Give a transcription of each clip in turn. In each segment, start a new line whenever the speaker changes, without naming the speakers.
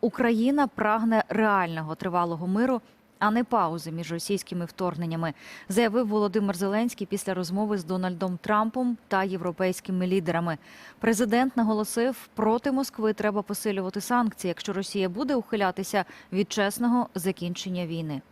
Україна прагне реального тривалого миру, а не паузи між російськими вторгненнями, заявив Володимир Зеленський після розмови з Дональдом Трампом та європейськими лідерами. Президент наголосив, проти Москви треба посилювати санкції, якщо Росія буде ухилятися від чесного закінчення війни.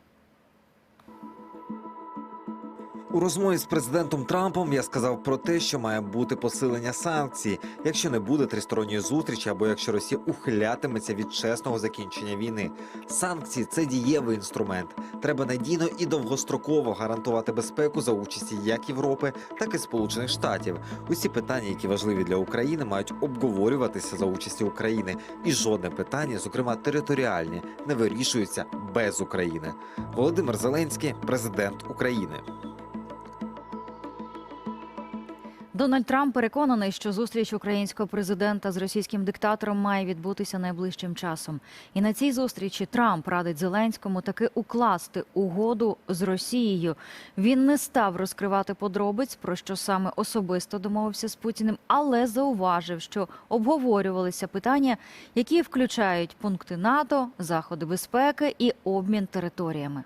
У розмові з президентом Трампом я сказав про те, що має бути посилення санкцій, якщо не буде тристоронньої зустрічі, або якщо Росія ухилятиметься від чесного закінчення війни. Санкції це дієвий інструмент. Треба надійно і довгостроково гарантувати безпеку за участі як Європи, так і Сполучених Штатів. Усі питання, які важливі для України, мають обговорюватися за участі України, і жодне питання, зокрема територіальні, не вирішується без України. Володимир Зеленський, президент України.
Дональд Трамп переконаний, що зустріч українського президента з російським диктатором має відбутися найближчим часом. І на цій зустрічі Трамп радить Зеленському таки укласти угоду з Росією. Він не став розкривати подробиць, про що саме особисто домовився з Путіним, але зауважив, що обговорювалися питання, які включають пункти НАТО, заходи безпеки і обмін територіями.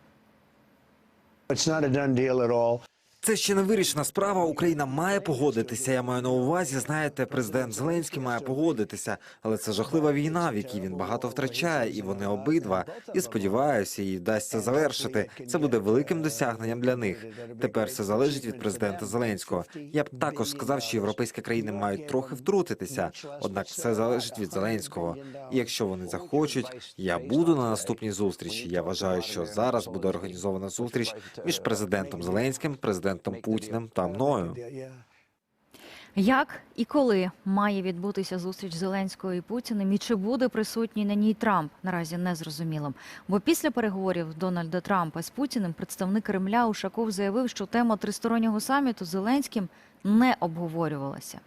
It's not a done deal at all.
Це ще не вирішена справа. Україна має погодитися. Я маю на увазі. Знаєте, президент Зеленський має погодитися, але це жахлива війна, в якій він багато втрачає, і вони обидва. І сподіваюся, їй вдасться завершити. Це буде великим досягненням для них. Тепер все залежить від президента Зеленського. Я б також сказав, що європейські країни мають трохи втрутитися. Однак все залежить від Зеленського. І якщо вони захочуть, я буду на наступній зустрічі. Я вважаю, що зараз буде організована зустріч між президентом Зеленським, президентом Путіним та мною.
Як і коли має відбутися зустріч Зеленського і Путіним, і чи буде присутній на ній Трамп, наразі не зрозуміло. Бо після переговорів Дональда Трампа з Путіним представник Кремля Ушаков заявив, що тема тристороннього саміту з Зеленським не обговорювалася.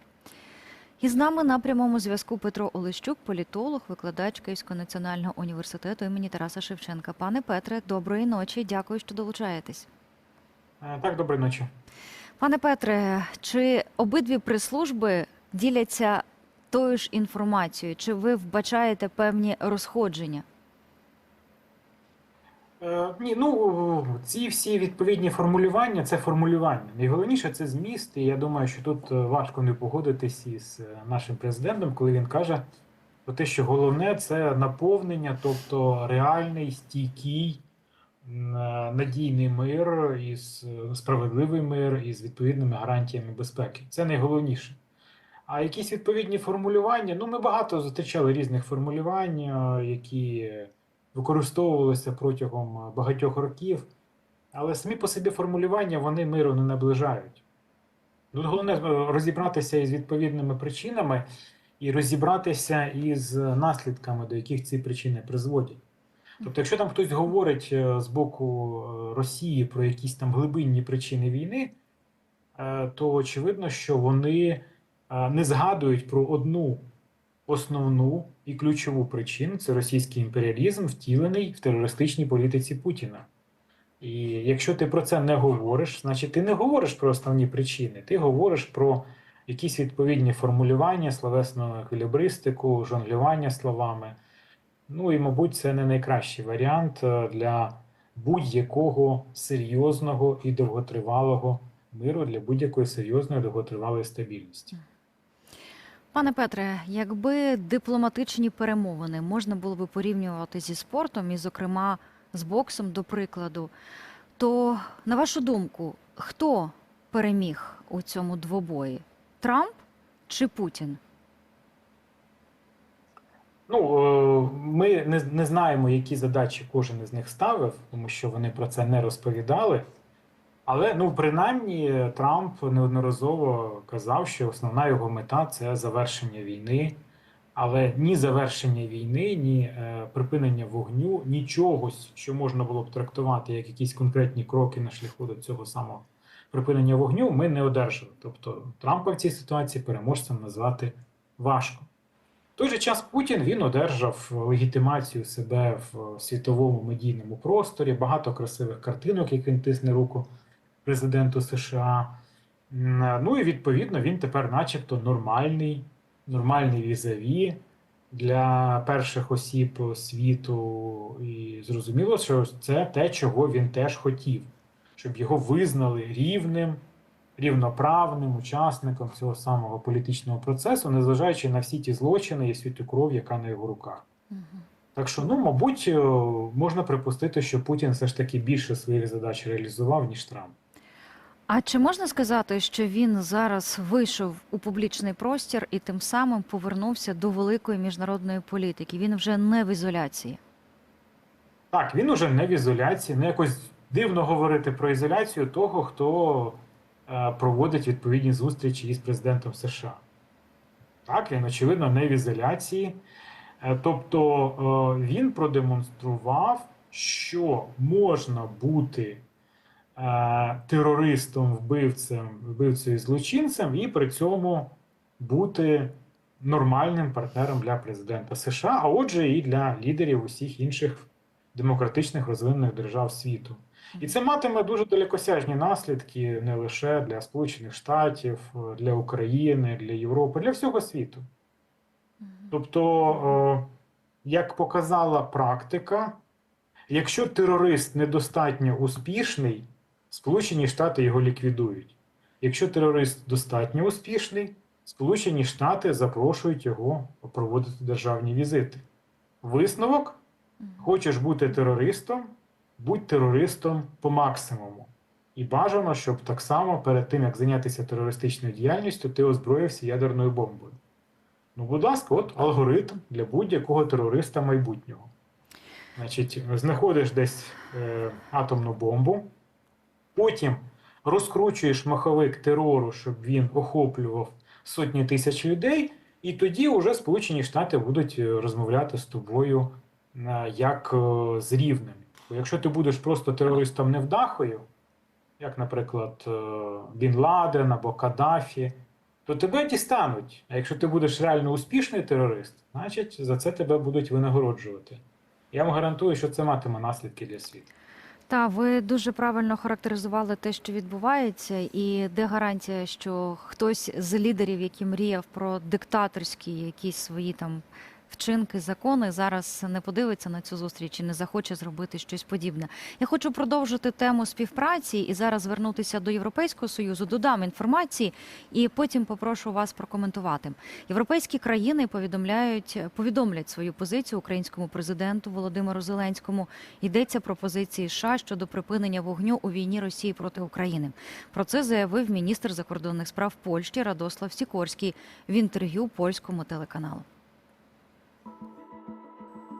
І з нами на прямому зв'язку Петро Олещук, політолог, викладач Київського національного університету імені Тараса Шевченка. Пане Петре, доброї ночі. Дякую, що долучаєтесь.
Е, Так, доброї ночі.
Пане Петре, чи обидві прес-служби діляться тою ж інформацією? Чи ви вбачаєте певні розходження?
Е, ні, ну ці всі відповідні формулювання це формулювання. Найголовніше це зміст, і я думаю, що тут е, важко не погодитись із нашим президентом, коли він каже про те, що головне це наповнення, тобто реальний, стійкий, надійний мир із справедливий мир із відповідними гарантіями безпеки. Це найголовніше. А якісь відповідні формулювання, ну ми багато зустрічали різних формулювань, е, які використовувалися протягом багатьох років, але самі по собі формулювання вони миру не наближають. Тут головне е, розібратися із відповідними причинами і розібратися із наслідками, до яких ці причини призводять. Тобто, якщо там хтось говорить е, з боку е, Росії про якісь там глибинні причини війни, е, то очевидно, що вони не згадують про одну основну і ключову причину це російський імперіалізм, втілений в терористичній політиці Путіна. І якщо ти про це не говориш, значить ти не говориш про основні причини, ти говориш про якісь відповідні формулювання, словесну еквілібристику, жонглювання словами. Ну і, мабуть, це не найкращий варіант е, для будь-якого серйозного і довготривалого миру, для будь-якої серйозної довготривалої стабільності.
Пане Петре, якби дипломатичні перемовини можна було би порівнювати зі спортом, і, зокрема, з боксом, до прикладу, то, на вашу думку, хто переміг у цьому двобої? Трамп чи Путін?
Ну, е, ми не, не знаємо, які задачі кожен із них ставив, тому що вони про це не розповідали. Але ну, принаймні, Трамп неодноразово казав, що основна його мета це завершення війни. Але ні завершення війни, ні е, припинення вогню, нічого, що можна було б трактувати як якісь конкретні кроки на шляху до цього самого припинення вогню, ми не одержали. Тобто Трампа в цій ситуації переможцем назвати важко. Той же час Путін він одержав легітимацію себе в світовому медійному просторі, багато красивих картинок, як він тисне руку президенту США. Ну і відповідно він тепер, начебто, нормальний, нормальний візаві, для перших осіб світу, і зрозуміло, що це те, чого він теж хотів, щоб його визнали рівним, рівноправним учасником цього самого політичного процесу, незважаючи на всі ті злочини і всю ту кров, яка на його руках. Так що, ну, мабуть, е, можна припустити, що Путін все ж таки більше своїх задач реалізував, ніж Трамп.
А чи можна сказати, що він зараз вийшов у публічний простір і тим самим повернувся до великої міжнародної політики? Він вже не в ізоляції.
Так, він уже не в ізоляції, не якось дивно говорити про ізоляцію того, хто проводить відповідні зустрічі із президентом США. Так, він, очевидно, не в ізоляції. Е, тобто е, він продемонстрував, що можна бути е, терористом, вбивцем, вбивцею злочинцем, і при цьому бути нормальним партнером для президента США, а отже, і для лідерів усіх інших демократичних розвинених держав світу. І це матиме дуже далекосяжні наслідки не лише для Сполучених Штатів, для України, для Європи, для всього світу. Тобто, е, як показала практика, якщо терорист недостатньо успішний, Сполучені Штати його ліквідують. Якщо терорист достатньо успішний, Сполучені Штати запрошують його проводити державні візити. Висновок: хочеш бути терористом, будь терористом по максимуму. І бажано, щоб так само перед тим, як зайнятися терористичною діяльністю, ти озброївся ядерною бомбою. Ну, будь ласка, от алгоритм для будь-якого терориста майбутнього. Значить, знаходиш десь е, атомну бомбу, потім розкручуєш маховик терору, щоб він охоплював сотні тисяч людей, і тоді вже Сполучені Штати будуть е, розмовляти з тобою е, як е, з рівним. Бо якщо ти будеш просто терористом невдахою, як, наприклад, е, Бін Ладен або Каддафі, то тебе дістануть. А якщо ти будеш реально успішний терорист, значить за це тебе будуть винагороджувати. Я вам гарантую, що це матиме наслідки для світу.
Та ви дуже правильно характеризували те, що відбувається, і де гарантія, що хтось з лідерів, який мріяв про диктаторські якісь свої там вчинки, закони, зараз не подивиться на цю зустріч і не захоче зробити щось подібне. Я хочу продовжити тему співпраці і зараз звернутися до Європейського союзу. Додам інформації і потім попрошу вас прокоментувати. Європейські країни повідомляють повідомлять свою позицію українському президенту Володимиру Зеленському. Йдеться про позиції США щодо припинення вогню у війні Росії проти України. Про це заявив міністр закордонних справ Польщі Радослав Сікорський в інтерв'ю польському телеканалу.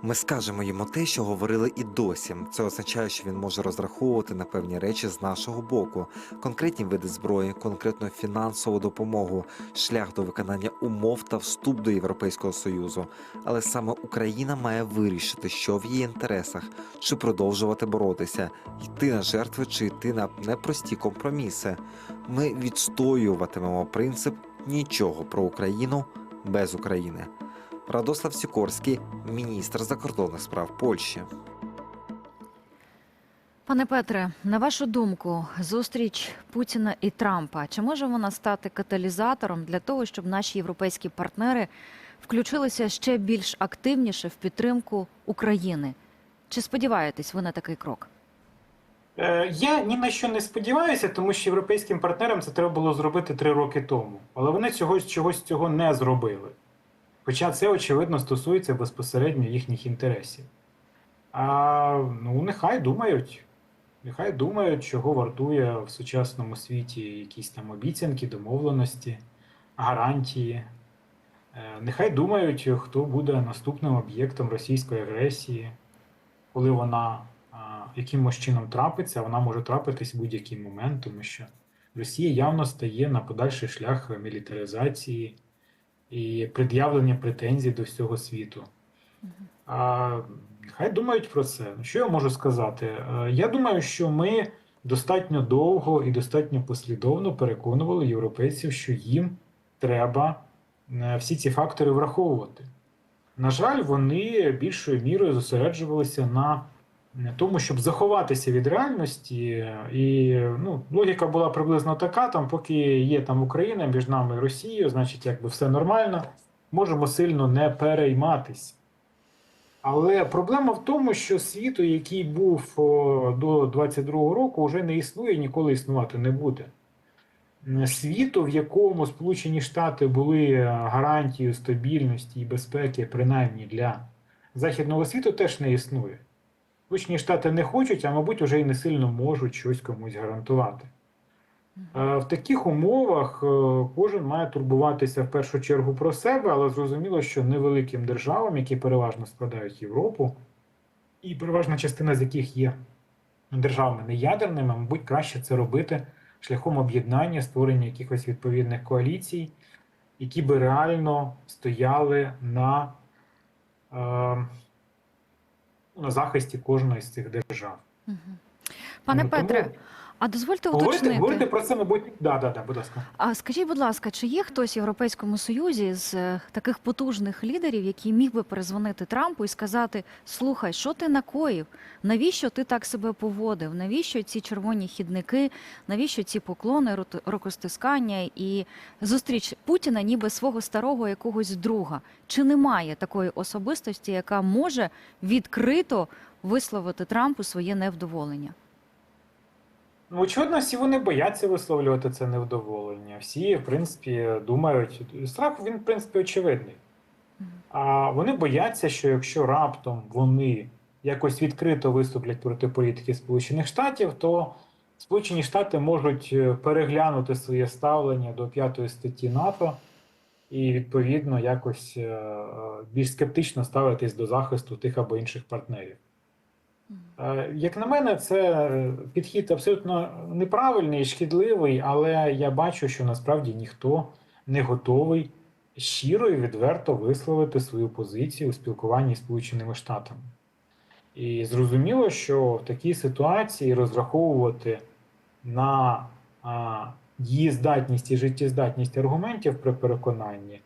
Ми скажемо йому те, що говорили і досі. Це означає, що він може розраховувати на певні речі з нашого боку, конкретні види зброї, конкретну фінансову допомогу, шлях до виконання умов та вступ до Європейського союзу. Але саме Україна має вирішити, що в її інтересах, чи продовжувати боротися, йти на жертви, чи йти на непрості компроміси. Ми відстоюватимемо принцип нічого про Україну без України. Радослав Сікорський, міністр закордонних справ Польщі.
Пане Петре, на вашу думку, зустріч Путіна і Трампа чи може вона стати каталізатором для того, щоб наші європейські партнери включилися ще більш активніше в підтримку України? Чи сподіваєтесь ви на такий крок?
Е, Я ні на що не сподіваюся, тому що європейським партнерам це треба було зробити три роки тому. Але вони чогось чогось цього не зробили. Хоча це, очевидно, стосується безпосередньо їхніх інтересів. А ну, нехай думають. Нехай думають, чого вартує в сучасному світі якісь там обіцянки, домовленості, гарантії. Е, Нехай думають, хто буде наступним об'єктом російської агресії, коли вона якимось чином трапиться, вона може трапитись в будь-який момент, тому що Росія явно стає на подальший шлях мілітаризації і пред'явлення претензій до всього світу. А, хай думають про це. Що я можу сказати? Е, Я думаю, що ми достатньо довго і достатньо послідовно переконували європейців, що їм треба е, всі ці фактори враховувати. На жаль, вони більшою мірою зосереджувалися на тому, щоб заховатися від реальності. І ну, логіка була приблизно така: там, поки є там Україна між нами і Росією, значить, якби все нормально. можемо сильно не перейматися. Але проблема в тому, що світу, який був до 22-го року, вже не існує ніколи існувати не буде. Світу, в якому Сполучені Штати були е, гарантією стабільності і безпеки, принаймні для західного світу, теж не існує. Сполучені Штати не хочуть, а мабуть, вже і не сильно можуть щось комусь гарантувати. Е, В таких умовах е, кожен має турбуватися в першу чергу про себе, але зрозуміло, що невеликим державам, які переважно складають Європу, і переважна частина з яких є державами неядерними, мабуть, краще це робити шляхом об'єднання, створення якихось відповідних коаліцій, які би реально стояли на, е, на захисті кожної з цих держав.
Пане
Ну, тому
Петре, а дозвольте уточнити.
говорити про це, мабуть, да, да, да, будь ласка.
А скажіть, будь ласка, чи є хтось в Європейському Союзі з е, таких потужних лідерів, який міг би перезвонити Трампу і сказати: слухай, що ти накоїв? Навіщо ти так себе поводив? Навіщо ці червоні хідники? Навіщо ці поклони, рукостискання і зустріч Путіна, ніби свого старого якогось друга? Чи немає такої особистості, яка може відкрито висловити Трампу своє невдоволення?
Ну, очевидно, всі вони бояться висловлювати це невдоволення. Всі, в принципі, думають, страх він, в принципі, очевидний. А вони бояться, що якщо раптом вони якось відкрито виступлять проти політики Сполучених Штатів, то Сполучені Штати можуть е, переглянути своє ставлення до п'ятої статті НАТО і, відповідно, якось е, е, більш скептично ставитись до захисту тих або інших партнерів. Е, Як на мене, це підхід абсолютно неправильний шкідливий, але я бачу, що насправді ніхто не готовий щиро і відверто висловити свою позицію у спілкуванні з Сполученими Штатами. І зрозуміло, що в такій ситуації розраховувати на а, дієздатність і життєздатність аргументів при переконанні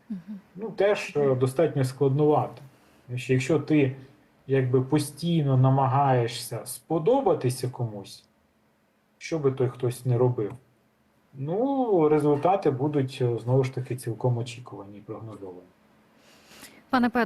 ну, теж е, достатньо складнувато. Тому що якщо ти якби постійно намагаєшся сподобатися комусь, що би той хтось не робив, ну, результати будуть е, знову ж таки цілком очікувані і прогнозовані.
Пане Петре,